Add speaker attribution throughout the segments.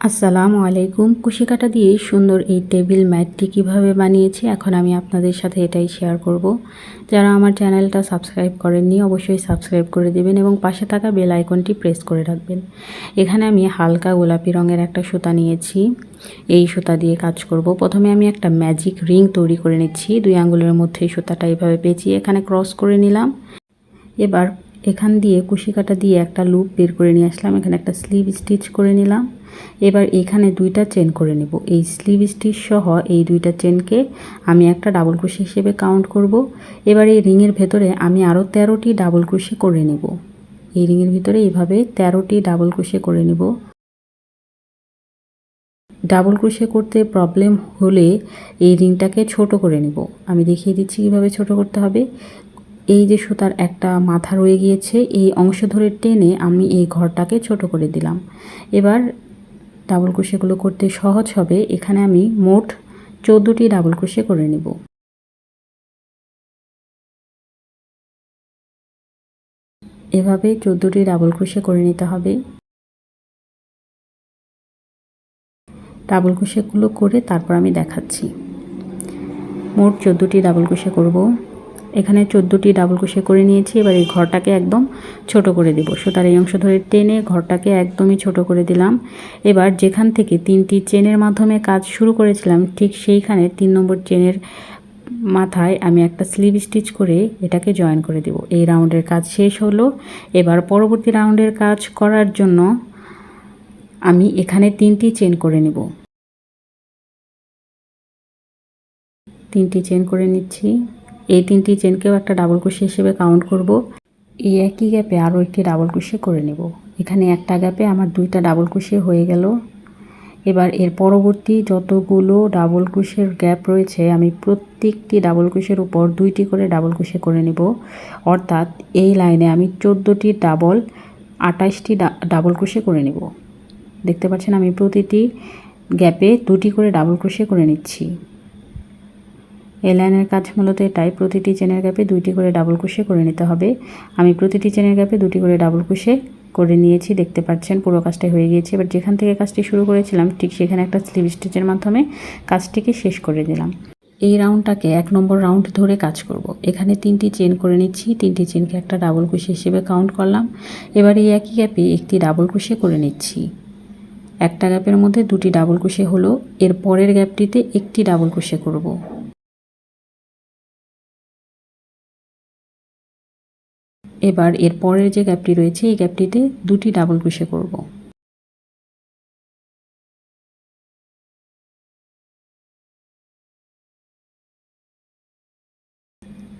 Speaker 1: আসসালামু আলাইকুম। কুশিকাটা দিয়ে সুন্দর এই টেবিল ম্যাটটি কীভাবে বানিয়েছি, এখন আমি আপনাদের সাথে এটাই শেয়ার করব। যারা আমার চ্যানেলটা সাবস্ক্রাইব করেননি, অবশ্যই সাবস্ক্রাইব করে দেবেন এবং পাশে থাকা বেল আইকনটি প্রেস করে রাখবেন। এখানে আমি হালকা গোলাপি রঙের একটা সুতা নিয়েছি। এই সুতা দিয়ে কাজ করব। প্রথমে আমি একটা ম্যাজিক রিং তৈরি করে নিচ্ছি। দুই আঙ্গুলের মধ্যে এই সুতাটা এইভাবে পেঁচিয়ে এখানে ক্রস করে নিলাম। এবার এখান দিয়ে কুশিকাটা দিয়ে একটা লুপ বের করে নিয়ে আসলাম। এখানে একটা স্লিভ স্টিচ করে নিলাম। এবার এখানে দুইটা চেন করে নেব। এই স্লিভ স্টিচ সহ এই দুইটা চেনকে আমি একটা ডাবল ক্রোশে হিসেবে কাউন্ট করব। এবার এই রিংয়ের ভেতরে আমি আরও তেরোটি ডাবল ক্রোশে করে নেব। এই রিংয়ের ভিতরে এইভাবে তেরোটি ডাবল ক্রোশে করে নেব। ডাবল ক্রোশে করতে প্রবলেম হলে এই রিংটাকে ছোট করে নেব। আমি দেখিয়ে দিচ্ছি কীভাবে ছোট করতে হবে। এই যে সুতার একটা মাথা রয়ে গিয়েছে, এই অংশ ধরে টেনে আমি এই ঘরটাকে ছোট করে দিলাম। এবার ডাবল ক্রোশেগুলো করতে সহজ হবে, এখানে আমি মোট চোদ্দোটি ডাবল ক্রোশে করে নেব। এভাবে চোদ্দোটি ডাবল ক্রোশে করে নিতে হবে। ডাবল ক্রোশেগুলো করে তারপর আমি দেখাচ্ছি। মোট চোদ্দোটি ডাবল ক্রোশে করব। এখানে চোদ্দোটি ডাবল ক্রোশে করে নিয়েছি। এবার এই ঘরটাকে একদম ছোট করে দেব। সুতার এই অংশ ধরে টেনে ঘরটাকে একদমই ছোট করে দিলাম। এবার যেখান থেকে তিনটি চেনের মাধ্যমে কাজ শুরু করেছিলাম, ঠিক সেইখানে তিন নম্বর চেনের মাথায় আমি একটা স্লিভ স্টিচ করে এটাকে জয়েন করে দেব। এই রাউন্ডের কাজ শেষ হলো। এবার পরবর্তী রাউন্ডের কাজ করার জন্য আমি এখানে তিনটি চেন করে নেব। তিনটি চেন করে নিচ্ছি। এই তিনটি চেনকেও একটা ডাবল কুশি হিসেবে কাউন্ট করব। এই একই গ্যাপে আরও একটি ডাবল কুশি করে নেব। এখানে একটা গ্যাপে আমার দুইটা ডাবল কুশি হয়ে গেল। এবার এর পরবর্তী যতগুলো ডাবল কুশের গ্যাপ রয়েছে, আমি প্রত্যেকটি ডাবল কুশের উপর দুইটি করে ডাবল কুশি করে নেব। অর্থাৎ এই লাইনে আমি চোদ্দোটি ডাবল আটাইশটি ডাবল কুশি করে নেব। দেখতে পাচ্ছেন আমি প্রতিটি গ্যাপে দুটি করে ডাবল কুশি করে নিচ্ছি। এ লাইনের কাজ মূলত এটাই, প্রতিটি চেনের গ্যাপে দুইটি করে ডাবল কুশে করে নিতে হবে। আমি প্রতিটি চেনের গ্যাপে দুটি করে ডাবল কুশে করে নিয়েছি, দেখতে পাচ্ছেন পুরো কাজটাই হয়ে গিয়েছে। এবার যেখান থেকে কাজটি শুরু করেছিলাম, ঠিক সেখানে একটা স্লিভ স্টিচের মাধ্যমে কাজটিকে শেষ করে দিলাম। এই রাউন্ডটাকে এক নম্বর রাউন্ড ধরে কাজ করব। এখানে তিনটি চেন করে নিচ্ছি, তিনটি চেনকে একটা ডাবল কুশি হিসেবে কাউন্ট করলাম। এবার এই একই গ্যাপে একটি ডাবল কুশে করে নিচ্ছি। একটা গ্যাপের মধ্যে দুটি ডাবল কুশে হলো, এর পরের গ্যাপটিতে একটি ডাবল কুশে করব। এবার এর পরের যে গ্যাপটি রয়েছে, এই গ্যাপটিতে দুটি ডাবল ক্রোশে করব।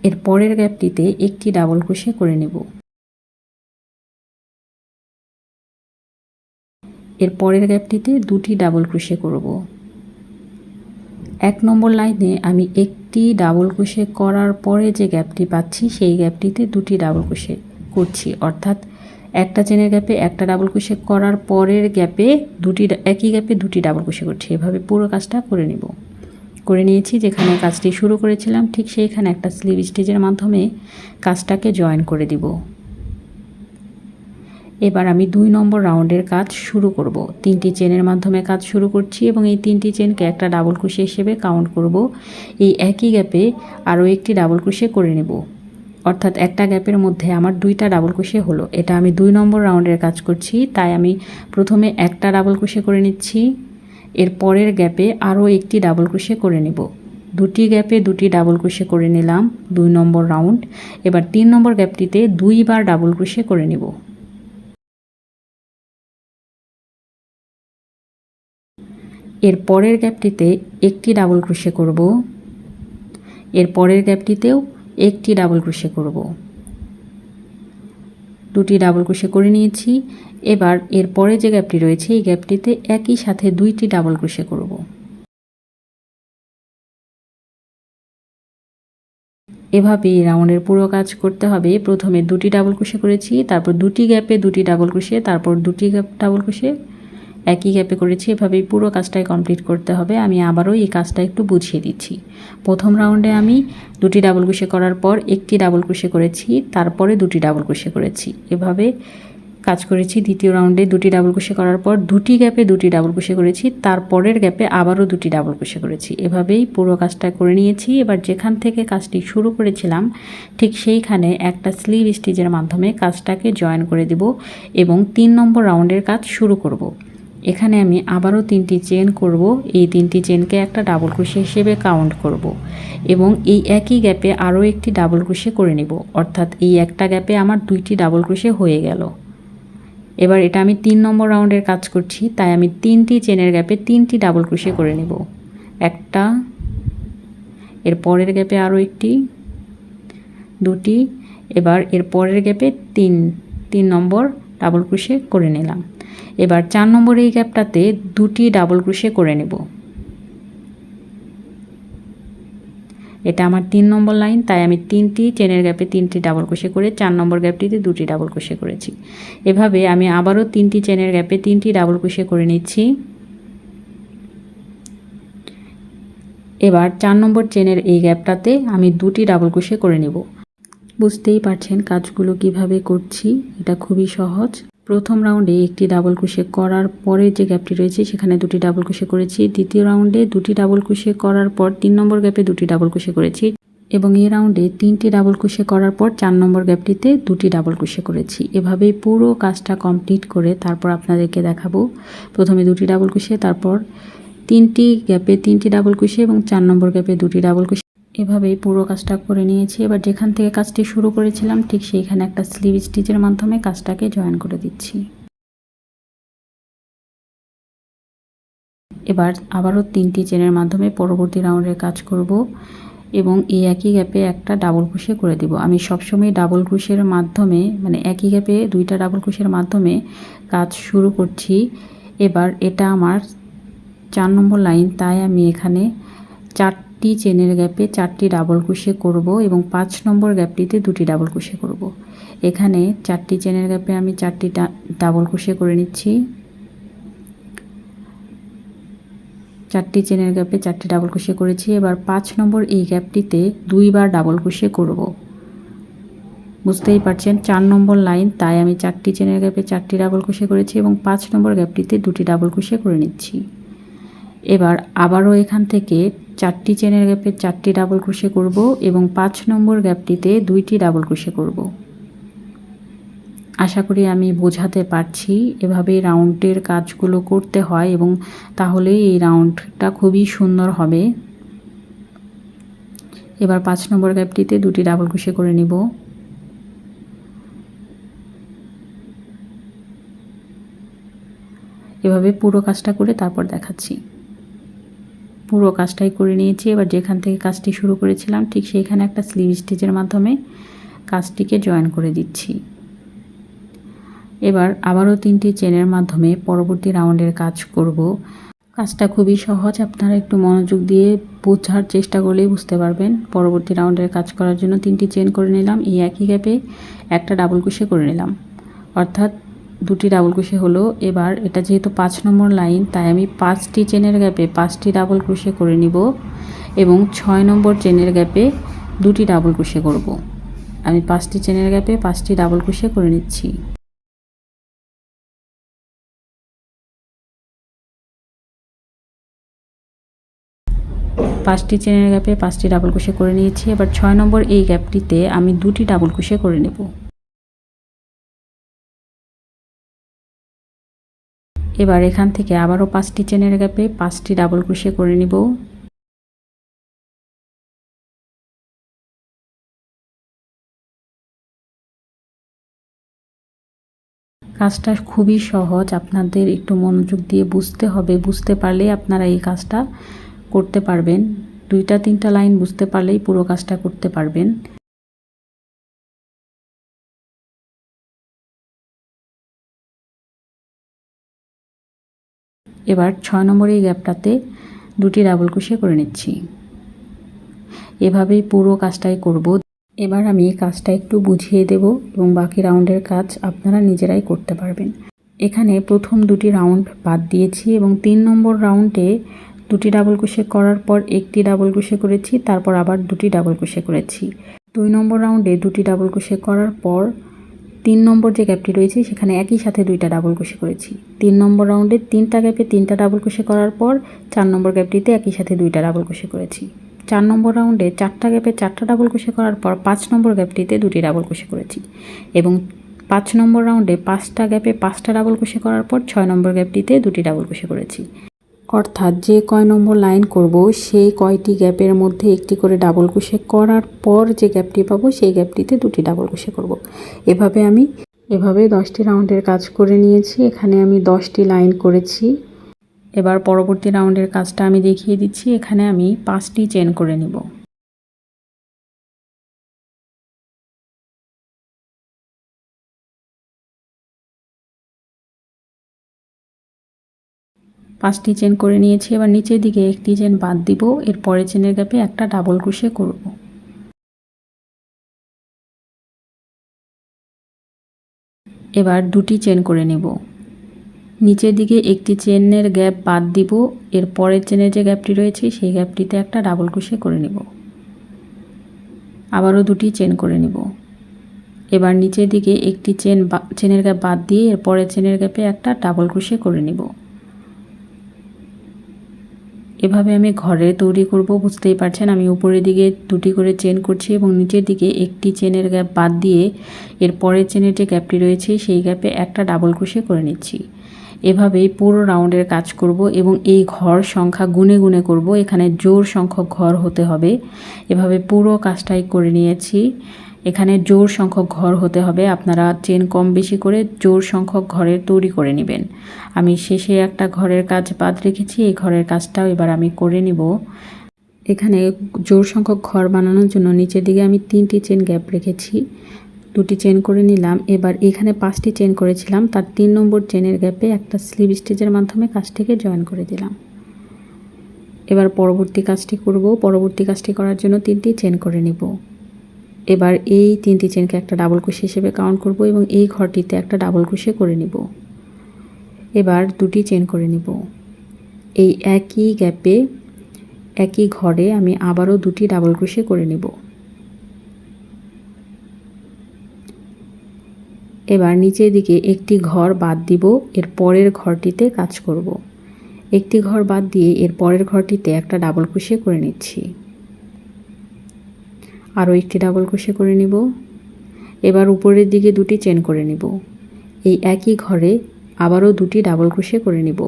Speaker 1: এর পরের গ্যাপটিতে একটি ডাবল ক্রোশে করে নেব। এর পরের গ্যাপটিতে দুটি ডাবল ক্রোশে করব। এক নম্বর লাইনে আমি একটি ডাবল ক্রোশে করার পরে যে গ্যাপটি পাচ্ছি, সেই গ্যাপটিতে দুটি ডাবল ক্রোশে করছি। অর্থাৎ একটা চেনের গ্যাপে একটা ডাবল ক্রোশে করার পরের গ্যাপে দুটি একই গ্যাপে দুটি ডাবল ক্রোশে করছি। এভাবে পুরো কাজটা করে নেব। করে নিয়েছি, যেখানে কাজটি শুরু করেছিলাম, ঠিক সেইখানে একটা স্লিভ স্টিচের মাধ্যমে কাজটাকে জয়েন করে দিব। এবার আমি দুই নম্বর রাউন্ডের কাজ শুরু করব। তিনটি চেনের মাধ্যমে কাজ শুরু করছি এবং এই তিনটি চেনকে একটা ডাবল ক্রুশে হিসেবে কাউন্ট করব। এই একই গ্যাপে আরও একটি ডাবল ক্রুশে করে নেব। অর্থাৎ একটা গ্যাপের মধ্যে আমার দুইটা ডাবল ক্রুশে হলো। এটা আমি দুই নম্বর রাউন্ডের কাজ করছি, তাই আমি প্রথমে একটা ডাবল ক্রুশে করে নিচ্ছি। এর পরের গ্যাপে আরও একটি ডাবল ক্রুশে করে নেব। দুটি গ্যাপে দুটি ডাবল ক্রুশে করে নিলাম দুই নম্বর রাউন্ড। এবার তিন নম্বর গ্যাপটিতে দুইবার ডাবল ক্রুশে করে নেব। এর পরের গ্যাপটিতে একটি ডাবল ক্রোশে করব। এর পরের গ্যাপটিতেও একটি ডাবল ক্রোশে করব। দুটি ডাবল ক্রোশে করে নিয়েছি। এবার এর পরে যে গ্যাপটি রয়েছে, এই গ্যাপটিতে একই সাথে দুইটি ডাবল ক্রোশে করব। এভাবে রাউন্ডের পুরো কাজ করতে হবে। প্রথমে দুটি ডাবল ক্রোশে করেছি, তারপর দুটি গ্যাপে দুটি ডাবল ক্রোশে, তারপর দুটি গ্যাপ ডাবল ক্রোশে একই গ্যাপে করেছি, এভাবেই পুরো কাজটাই কমপ্লিট করতে হবে। আমি আবারও এই কাজটা একটু বুঝিয়ে দিচ্ছি। প্রথম রাউন্ডে আমি দুটি ডাবল কুশে করার পর একটি ডাবল কুশে করেছি, তারপরে দুটি ডাবল কুশে করেছি। এভাবে কাজ করেছি। দ্বিতীয় রাউন্ডে দুটি ডাবল কুশি করার পর দুটি গ্যাপে দুটি ডাবল কুশি করেছি, তারপরের গ্যাপে আবারও দুটি ডাবল কুশি করেছি। এভাবেই পুরো কাজটা করে নিয়েছি। এবার যেখান থেকে কাজটি শুরু করেছিলাম, ঠিক সেইখানে একটা স্লিভ স্টিচের মাধ্যমে কাজটাকে জয়েন করে দিব এবং তিন নম্বর রাউন্ডের কাজ শুরু করব। এখানে আমি আবারও তিনটি চেন করব। এই তিনটি চেনকে একটা ডাবল ক্রোশে হিসেবে কাউন্ট করব এবং এই একই গ্যাপে আরও একটি ডাবল ক্রোশে করে নেব। অর্থাৎ এই একটা গ্যাপে আমার দুইটি ডাবল ক্রোশে হয়ে গেল। এবার এটা আমি তিন নম্বর রাউন্ডের কাজ করছি, তাই আমি তিনটি চেনের গ্যাপে তিনটি ডাবল ক্রোশে করে নেব। একটা, এর পরের গ্যাপে আরও একটি, দুটি, এবার এর পরের গ্যাপে তিন তিন নম্বর ডাবল ক্রোশে করে নিলাম। এবার চার নম্বর এই গ্যাপটাতে দুটি ডাবল ক্রোশে করে নেব। এটা আমার তিন নম্বর লাইন, তাই আমি তিনটি চেনের গ্যাপে তিনটি ডাবল ক্রোশে করে চার নম্বর গ্যাপটিতে দুটি ডাবল ক্রোশে করেছি। এভাবে আমি আবারও তিনটি চেনের গ্যাপে তিনটি ডাবল ক্রোশে করে নিচ্ছি। এবার চার নম্বর চেনের এই গ্যাপটাতে আমি দুটি ডাবল ক্রোশে করে নেব। বুঝতেই পারছেন কাজগুলো কীভাবে করছি, এটা খুবই সহজ। প্রথম রাউন্ডে একটি ডাবল কুশে করার পরে যে গ্যাপটি রয়েছে, সেখানে দুটি ডাবল কুশে করেছি। দ্বিতীয় রাউন্ডে দুটি ডাবল কুশে করার পর তিন নম্বর গ্যাপে দুটি ডাবল কুশে করেছি এবং এই রাউন্ডে তিনটি ডাবল কুশে করার পর চার নম্বর গ্যাপটিতে দুটি ডাবল কুশে করেছি। এভাবেই পুরো কাজটা কমপ্লিট করে তারপর আপনাদেরকে দেখাবো। প্রথমে দুটি ডাবল কুশে তারপর তিনটি গ্যাপে তিনটি ডাবল কুশে এবং চার নম্বর গ্যাপে দুটি ডাবল কুশে এভাবেই পুরো কাজটা করে নিয়েছি। এবার যেখান থেকে কাজটি শুরু করেছিলাম, ঠিক সেইখানে একটা স্লিভ স্টিচের মাধ্যমে কাজটাকে জয়েন করে দিচ্ছি। এবার আবারও তিনটি চেনের মাধ্যমে পরবর্তী রাউন্ডের কাজ করব এবং এই একই গ্যাপে একটা ডাবল ক্রুশে করে দিব। আমি সবসময় ডাবল ক্রুশের মাধ্যমে মানে একই গ্যাপে দুইটা ডাবল ক্রুশের মাধ্যমে কাজ শুরু করছি। এবার এটা আমার চার নম্বর লাইন, তাই আমি এখানে চার চারটি চেনের গ্যাপে চারটি ডাবল কুশে করব এবং পাঁচ নম্বর গ্যাপটিতে দুটি ডাবল কুশে করব। এখানে চারটি চেনের গ্যাপে আমি চারটি ডাবল কুশে করে নিচ্ছি। চারটি চেনের গ্যাপে চারটি ডাবল কুশে করেছি। এবার পাঁচ নম্বর এই গ্যাপটিতে দুইবার ডাবল কুশে করব। বুঝতেই পারছেন, চার নম্বর লাইন, তাই আমি চারটি চেনের গ্যাপে চারটি ডাবল কুশে করেছি এবং পাঁচ নম্বর গ্যাপটিতে দুটি ডাবল কুশে করে নিচ্ছি। এবার আবারও এখান থেকে চারটি চেনের গ্যাপে চারটি ডাবল ক্রোশে করব এবং পাঁচ নম্বর গ্যাপটিতে দুইটি ডাবল ক্রোশে করব। আশা করি আমি বোঝাতে পারছি। এভাবে রাউন্ডের কাজগুলো করতে হয় এবং তাহলে এই রাউন্ডটা খুবই সুন্দর হবে। এবার পাঁচ নম্বর গ্যাপটিতে দুটি ডাবল ক্রোশে করে নিব। এভাবে পুরো কাজটা করে তারপর দেখাচ্ছি। পুরো কাজটাই করে নিয়েছি। এবার যেখান থেকে কাজটি শুরু করেছিলাম, ঠিক সেইখানে একটা স্লিভ স্টিচের মাধ্যমে কাজটিকে জয়েন করে দিচ্ছি। এবার আবারও তিনটি চেনের মাধ্যমে পরবর্তী রাউন্ডের কাজ করব। কাজটা খুবই সহজ, আপনারা একটু মনোযোগ দিয়ে বোঝার চেষ্টা করলেই বুঝতে পারবেন। পরবর্তী রাউন্ডের কাজ করার জন্য তিনটি চেন করে নিলাম, এই একই গ্যাপে একটা ডাবল কুশে করে নিলাম। অর্থাৎ দুটি ডাবল ক্রোশে হলো। এবার এটা যেহেতু পাঁচ নম্বর লাইন তাই আমি পাঁচটি চেনের গ্যাপে পাঁচটি ডাবল ক্রোশে করে নিব এবং ছয় নম্বর চেনের গ্যাপে দুটি ডাবল ক্রোশে করব। আমি পাঁচটি চেনের গ্যাপে পাঁচটি ডাবল ক্রোশে করে নিচ্ছি। পাঁচটি চেনের গ্যাপে পাঁচটি ডাবল কুশে করে নিয়েছি। এবার ছয় নম্বর এই গ্যাপটিতে আমি দুটি ডাবল কুশে করে নেব। এবার এখান থেকে আবারও পাঁচটি চেনের গ্যাপে পাঁচটি ডাবল ক্রোশে করে নিব। কাজটা খুবই সহজ, আপনাদের একটু মনোযোগ দিয়ে বুঝতে হবে, বুঝতে পারলে আপনারা এই কাজটা করতে পারবেন। দুইটা, তিনটা লাইন বুঝতে পারলেই পুরো কাজটা করতে পারবেন। এবার ছয় নম্বর এই গ্যাপটাতে দুটি ডাবল কুশে করে নিচ্ছি। এভাবেই পুরো কাজটাই করব। এবার আমি কাজটা একটু বুঝিয়ে দেব এবং বাকি রাউন্ডের কাজ আপনারা নিজেরাই করতে পারবেন। এখানে প্রথম দুটি রাউন্ড বাদ দিয়েছি এবং তিন নম্বর রাউন্ডে দুটি ডাবল কুশে করার পর একটি ডাবল কুশে করেছি, তারপর আবার দুটি ডাবল কুশে করেছি। দুই নম্বর রাউন্ডে দুটি ডাবল কুশে করার পর তিন নম্বর যে গ্যাপটি রয়েছে, সেখানে একই সাথে দুইটা ডাবল ক্রোশে করেছি। তিন নম্বর রাউন্ডে তিনটা গ্যাপে তিনটা ডাবল ক্রোশে করার পর, চার নম্বর গ্যাপটিতে একই সাথে দুইটা ডাবল ক্রোশে করেছি। চার নম্বর রাউন্ডে চারটা গ্যাপে চারটা ডাবল ক্রোশে করার পর, পাঁচ নম্বর গ্যাপটিতে দুটি ডাবল ক্রোশে করেছি। এবং পাঁচ নম্বর রাউন্ডে পাঁচটা গ্যাপে পাঁচটা ডাবল ক্রোশে করার পর, ছয় নম্বর গ্যাপটিতে দুটি ডাবল ক্রোশে করেছি। অর্থাৎ যে কয় নম্বর লাইন করব, সেই কয়টি গ্যাপের মধ্যে একটি করে ডাবল কুশে করার পর যে গ্যাপটি পাবো, সেই গ্যাপটিতে দুটি ডাবল কুশে করব। এভাবে আমি, এভাবে দশটি রাউন্ডের কাজ করে নিয়েছি। এখানে আমি দশটি লাইন করেছি। এবার পরবর্তী রাউন্ডের কাজটা আমি দেখিয়ে দিচ্ছি। এখানে আমি পাঁচটি চেন করে নিব। পাঁচটি চেন করে নিয়েছি, এবার নিচের দিকে একটি চেন বাদ দিব, এর পরের চেনের গ্যাপে একটা ডাবল ক্রোশে করব। এবার দুটি চেন করে নেব। নিচের দিকে একটি চেনের গ্যাপ বাদ দিব, এর পরের চেনের যে গ্যাপটি রয়েছে, সেই গ্যাপটিতে একটা ডাবল ক্রোশে করে নেব। আবারও দুটি চেন করে নেব। এবার নিচের দিকে একটি চেন চেনের গ্যাপ বাদ দিয়ে, এর পরের চেনের গ্যাপে একটা ডাবল ক্রোশে করে নেব। এভাবে আমি ঘরে তৈরি করব, বুঝতেই পারছেন? আমি উপরের দিকে দুটি করে চেন করছি এবং নিচের দিকে একটি চেনের গ্যাপ বাদ দিয়ে এর পরের চেনের যে গ্যাপটি রয়েছে, সেই গ্যাপে একটা ডাবল ক্রোশে করে নিচ্ছি। এভাবেই পুরো রাউন্ডের কাজ করব এবং এই ঘর সংখ্যা গুনে গুনে করব। এখানে জোর সংখ্যক ঘর হতে হবে। এভাবে পুরো কাজটাই করে নিয়েছি। এখানে জোর সংখ্যক ঘর হতে হবে। আপনারা চেন কম বেশি করে জোর সংখ্যক ঘরের তৈরি করে নেবেন। আমি শেষে একটা ঘরের কাজ বাদ রেখেছি, এই ঘরের কাজটাও এবার আমি করে নিব। এখানে জোর সংখ্যক ঘর বানানোর জন্য নিচের দিকে আমি তিনটি চেন গ্যাপ রেখেছি। দুটি চেন করে নিলাম। এবার এখানে পাঁচটি চেন করেছিলাম। তার তিন নম্বর চেনের গ্যাপে একটা স্লিভ স্টিচের মাধ্যমে কাজটিকে জয়েন করে দিলাম। এবার পরবর্তী কাজটি করব। পরবর্তী কাজটি করার জন্য তিনটি চেন করে নিব। এবার এই তিনটি চেনকে একটা ডাবল কুশি হিসেবে কাউন্ট করব এবং এই ঘরটিতে একটা ডাবল কুশি করে নিব। এবার দুটি চেন করে নিব। এই একই গ্যাপে একই ঘরে আমি আবারও দুটি ডাবল ক্রোশে করে নেব। এবার নিচের দিকে একটি ঘর বাদ দিব, এর পরের ঘরটিতে কাজ করব। একটি ঘর বাদ দিয়ে এর পরের ঘরটিতে একটা ডাবল ক্রোশে করে নিচ্ছি। আরও একটি ডাবল ক্রোশে করে নিব। এবার উপরের দিকে দুটি চেন করে নিব। এই একই ঘরে আবারও দুটি ডাবল ক্রোশে করে নিব।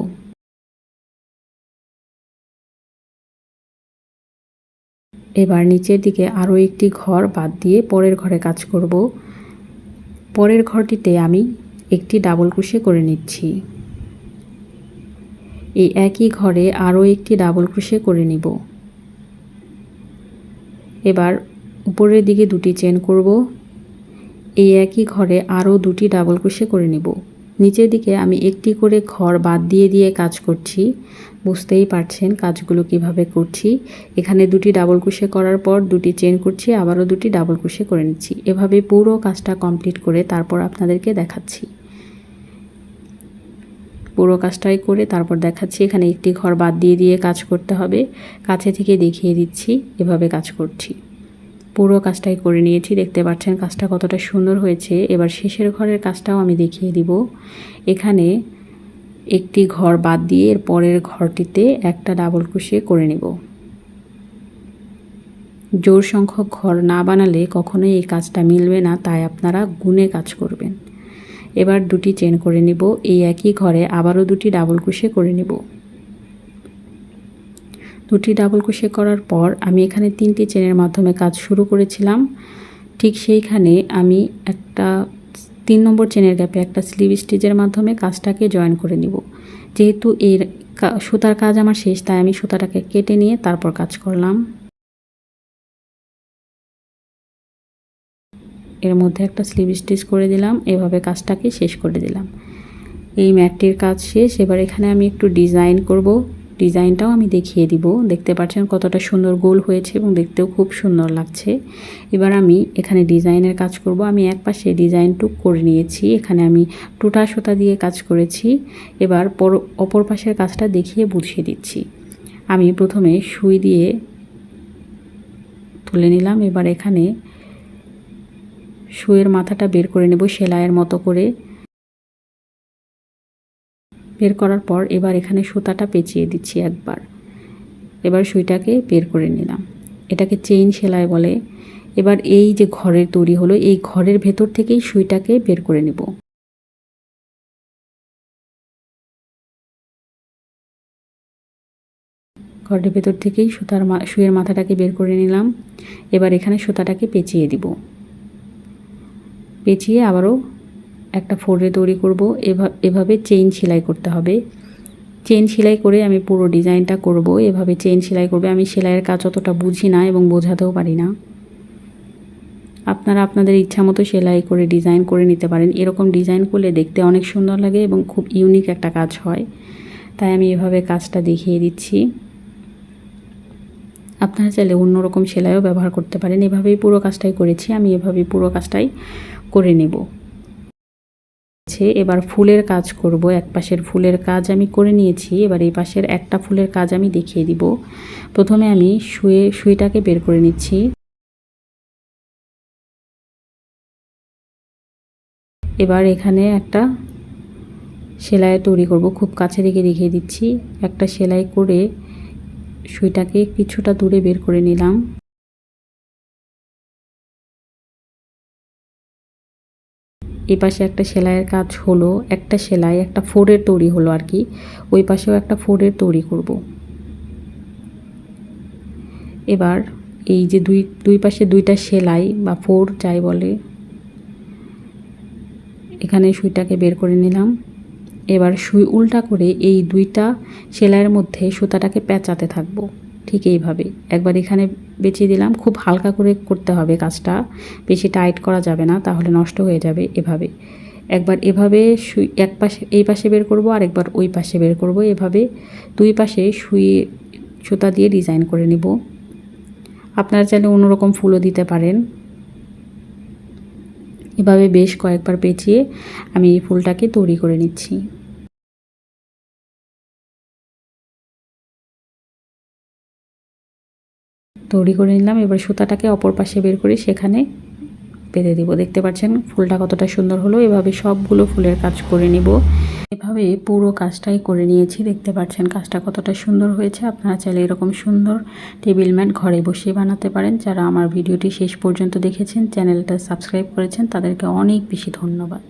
Speaker 1: এবার নিচের দিকে আরও একটি ঘর বাদ দিয়ে পরের ঘরে কাজ করব। পরের ঘরটিতে আমি একটি ডাবল ক্রোশে করে নিচ্ছি। এই একই ঘরে আরও একটি ডাবল ক্রোশে করে নিব। এবার উপরের দিকে দুটি চেন করব। এই একই ঘরে আরও দুটি ডাবল ক্রোশে করে নিব। নিচের দিকে আমি একটি করে ঘর বাদ দিয়ে দিয়ে কাজ করছি। বুঝতেই পারছেন কাজগুলো কীভাবে করছি। এখানে দুটি ডাবল কুশে করার পর দুটি চেন করছি, আবারও দুটি ডাবল কুশে করে নিচ্ছি। এভাবে পুরো কাজটা কমপ্লিট করে তারপর আপনাদেরকে দেখাচ্ছি। পুরো কাজটাই করে তারপর দেখাচ্ছি, এখানে একটি ঘর বাদ দিয়ে দিয়ে কাজ করতে হবে। কাছে থেকে দেখিয়ে দিচ্ছি, এভাবে কাজ করছি। পুরো কাজটাই করে নিয়েছি। দেখতে পাচ্ছেন কাজটা কতটা সুন্দর হয়েছে। এবার শেষের ঘরের কাজটাও আমি দেখিয়ে দিব। এখানে একটি ঘর বাদ দিয়ে এর পরের ঘরটিতে একটা ডাবল কুশিয়ে করে নেব। জোর সংখ্যক ঘর না বানালে কখনোই এই কাজটা মিলবে না, তাই আপনারা গুনে কাজ করবেন। এবার দুটি চেন করে নিব। এই একই ঘরে আবারও দুটি ডাবল কুশে করে নেব। দুটি ডাবল কুশে করার পর আমি এখানে তিনটি চেনের মাধ্যমে কাজ শুরু করেছিলাম। ঠিক সেইখানে আমি একটা তিন নম্বর চেনের গ্যাপে একটা স্লিভ স্টিচের মাধ্যমে কাজটাকে জয়েন করে নিব। যেহেতু এর সুতার কাজ আমার শেষ, তাই আমি সুতাটাকে কেটে নিয়ে তারপর কাজ করলাম। এর মধ্যে একটা স্লিভ স্টিচ করে দিলাম, এভাবে কাজটাকে শেষ করে দিলাম। এই ম্যাটটির কাজ শেষ, এবার এখানে আমি একটু ডিজাইন করব। ডিজাইনটাও আমি দেখিয়ে দিব। দেখতে পাচ্ছেন কতটা সুন্দর গোল হয়েছে এবং দেখতেও খুব সুন্দর লাগছে। এবার আমি এখানে ডিজাইনের কাজ করব। আমি এক পাশে ডিজাইনটুক করে নিয়েছি। এখানে আমি টুটা সুতা দিয়ে কাজ করেছি। এবার পর অপর পাশের কাজটা দেখিয়ে বুঝিয়ে দিচ্ছি। আমি প্রথমে সুই দিয়ে তুলে নিলাম। এবার এখানে শুয়ের মাথাটা বের করে নেব সেলাইয়ের মতো করে। বের করার পর এবার এখানে সুতাটা পেঁচিয়ে দিচ্ছি একবার। এবার সুইটাকে বের করে নিলাম। এটাকে চেইন সেলাই বলে। এবার এই যে ঘরের তৈরি হলো, এই ঘরের ভেতর থেকেই সুইটাকে বের করে নেব। ঘরের ভেতর থেকেই সুতার মা শুয়ের মাথাটাকে বের করে নিলাম। এবার এখানে সুতাটাকে পেঁচিয়ে দিব। পেঁচিয়ে আবারও একটা ফোরে তৈরি করব। এভাবে চেইন সেলাই করতে হবে। চেন সেলাই করে আমি পুরো ডিজাইনটা করব। এভাবে চেন সেলাই করবে। আমি সেলাইয়ের কাজ অতটা বুঝি না এবং বোঝাতেও পারি না। আপনারা আপনাদের ইচ্ছা মতো সেলাই করে, ডিজাইন করে নিতে পারেন। এরকম ডিজাইন করলে দেখতে অনেক সুন্দর লাগে এবং খুব ইউনিক একটা কাজ হয়। তাই আমি এভাবে কাজটা দেখিয়ে দিচ্ছি। আপনারা চাইলে অন্যরকম সেলাইও ব্যবহার করতে পারেন। এভাবেই পুরো কাজটাই করেছি। আমি এভাবেই পুরো কাজটাই করে নেব। এবার ফুলের কাজ করব, এক পাশের ফুলের কাজ আমি করে নিয়েছি, এবার এই পাশের একটা ফুলের কাজ আমি দেখিয়ে দিব। প্রথমে আমি শুয়ে শুয়েটাকে বের করে নিচ্ছি। এবার এখানে একটা সেলাই তৈরি করব, খুব কাছে রেখে দেখিয়ে দিচ্ছি। একটা সেলাই করে সুইটাকে কিছুটা দূরে বের করে নিলাম। এই পাশে একটা সেলাইয়ের কাজ হলো, একটা সেলাই, একটা ফোরের তৈরি হলো আর কি। ওই পাশেও একটা ফোরের তৈরি করব। এবার এই যে দুই দুই পাশে দুইটা সেলাই বা ফোর যাই বলে, এখানে সুইটাকে বের করে নিলাম। এবার সুই উল্টা করে এই দুইটা সেলাইয়ের মধ্যে সুতাটাকে পেঁচাতে থাকব। ঠিক এইভাবে। একবার এখানে বেঁচিয়ে দিলাম, খুব হালকা করে করতে হবে কাজটা। বেশি টাইট করা যাবে না, তাহলে নষ্ট হয়ে যাবে এভাবে। একবার এভাবে শুই, এক পাশে, এই পাশে বের করব আর একবার ওই পাশে বের করব, এভাবে দুই পাশে সুই সুতা দিয়ে ডিজাইন করে নিব। আপনারা চাইলে অন্যরকম ফুলও দিতে পারেন। এভাবে বেশ কয়েকবার পেঁচিয়ে আমি এই ফুলটাকে তৈরি করে নিচ্ছি। তৈরি করে নিলাম। এবার সুতাটাকে অপর পাশে বের করে সেখানে বেঁধে দিব। দেখতে পাচ্ছেন, ফুলটা কতটা সুন্দর হলো। এভাবে সবগুলো ফুলের কাজ করে নিব। এভাবে পুরো কাজটাই করে নিয়েছি। দেখতে পাচ্ছেন, কাজটা কতটা সুন্দর হয়েছে। আপনারা চাইলে এরকম সুন্দর টেবিল ম্যাট ঘরে বসে বানাতে পারেন। যারা আমার ভিডিওটি শেষ পর্যন্ত দেখেছেন, চ্যানেলটা সাবস্ক্রাইব করেছেন, তাদেরকে অনেক বেশি ধন্যবাদ।